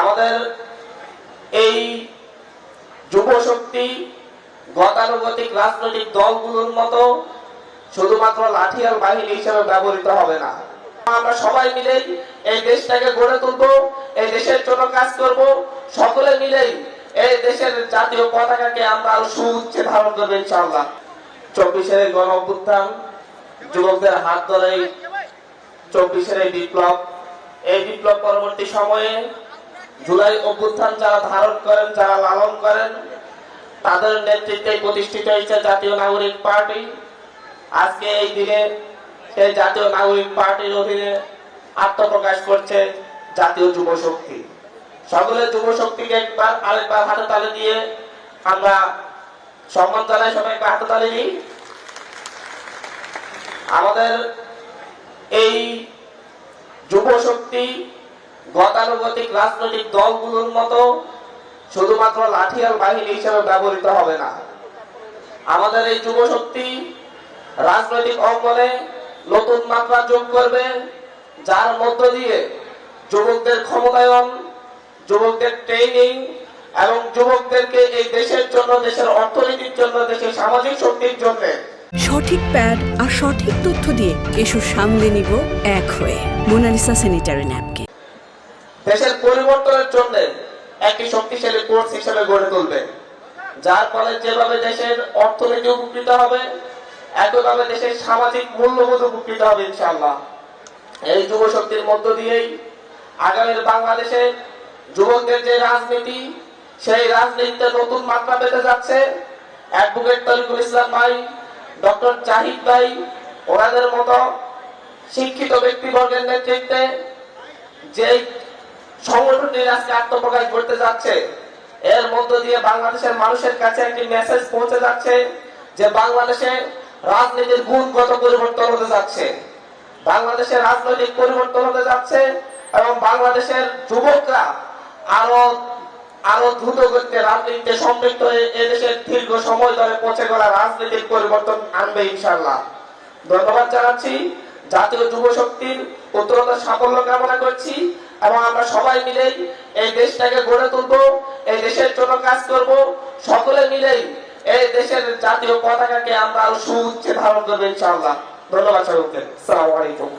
আমাদের এই যুব শক্তি গতানুগতিক রাজনৈতিক দলগুলোর মতো শুধুমাত্র লাঠিয়াল বাহিনী হিসেবে ব্যবহৃত হবে না। আমরা সবাই মিলেই এই দেশটাকে গড়ে তুলবো, এই দেশের জন্য কাজ করব, সকলে মিলেই এই দেশের জাতীয় পতাকাকে আমরা আরও সুউচ্চে ধারণ করব ইনশাআল্লাহ। চব্বিশের গণ অভ্যুত্থান যুবকদের হাত ধরেই চব্বিশের এই বিপ্লব এই বিপ্লব পরবর্তী সময়ে জুলাই অভ্যুত্থান যারা ধারণ করেন, যারা লালন করেন, তাদের নেতৃত্বে প্রতিষ্ঠিত হয়েছে জাতীয় নাগরিক পার্টি। আজকে এই দিনে সেই জাতীয় নাগরিক পার্টির অধীনে আত্মপ্রকাশ করছে জাতীয় যুব শক্তি। সকলে যুব শক্তিকে একবার, আরেকবার হাতে তালে দিয়ে আমরা সম্মান জানাই, সবাইকে হাতে তালে দিই। আমাদের এই যুব শক্তি গতানুগতিক রাজনৈতিক দলগুলোর মতো শুধুমাত্র লাঠিয়াল বাহিনী হিসেবে ব্যবহৃত হবে না। আমাদের এই যুব শক্তি রাজনৈতিক অঙ্গনে নতুন মাত্রা যোগ করবে, যার মধ্য দিয়ে যুবকদের ক্ষমতায়ন, যুবকদের ট্রেনিং এবং যুবকদেরকে এই দেশের জন্য, দেশের অর্থনীতির জন্য, দেশের সামাজিক শক্তির জন্য সঠিক প্যাড আর সঠিক তথ্য দিয়ে এসব সামলে নিব এক হয়ে। মোনালিসা স্যানিটারি ন্যাপকে। দেশের পরিবর্তনের জন্য একটি শক্তিশালী কোর্স হিসেবে গড়ে তুলবে, যার ফলে যেভাবে দেশের অর্থনীতি উপকৃত হবে, একইভাবে দেশের সামাজিক মূল্যবোধ উপকৃত হবে ইনশাআল্লাহ। এই যুব শক্তির মধ্য দিয়েই আগামীর বাংলাদেশে যুবকদের যে রাজনীতি, সেই রাজনীতিতে নতুন মাত্রা পেতে যাচ্ছে। অ্যাডভোকেট তরিকুল ইসলাম ভাই, ডক্টর জাহিদ ভাই, ওনাদের মতো শিক্ষিত ব্যক্তিবর্গের নেতৃত্বে যে সংগঠনটি আজকে আত্মপ্রকাশ করতে যাচ্ছে। এর মধ্য দিয়ে বাংলাদেশের মানুষের কাছে একটি মেসেজ পৌঁছে যাচ্ছে যে বাংলাদেশে রাজনীতির গুণগত পরিবর্তন হতে যাচ্ছে। রাজনৈতিক পরিবর্তন হতে যাচ্ছে এবং বাংলাদেশের যুবকরা আরও আরও দ্রুত গতিতে রাজনীতিতে সম্পৃক্ত হয়ে এদেশের দীর্ঘ সময় ধরে পৌঁছে গেলা রাজনীতির পরিবর্তন আনবে ইনশাল্লাহ ধন্যবাদ জানাচ্ছি। জাতীয় যুব শক্তির উত্তরোত্তর সাফল্য কামনা করছি। এবং আমরা সবাই মিলেই এই দেশটাকে গড়ে তুলবো, এই দেশের জন্য কাজ করব। সকলে মিলেই এই দেশের জাতীয় পতাকাকে আমরা আরও সুউচ্চে ধারণ করব ইনশাআল্লাহ। ধন্যবাদ সকলকে সালাম আলাইকুম।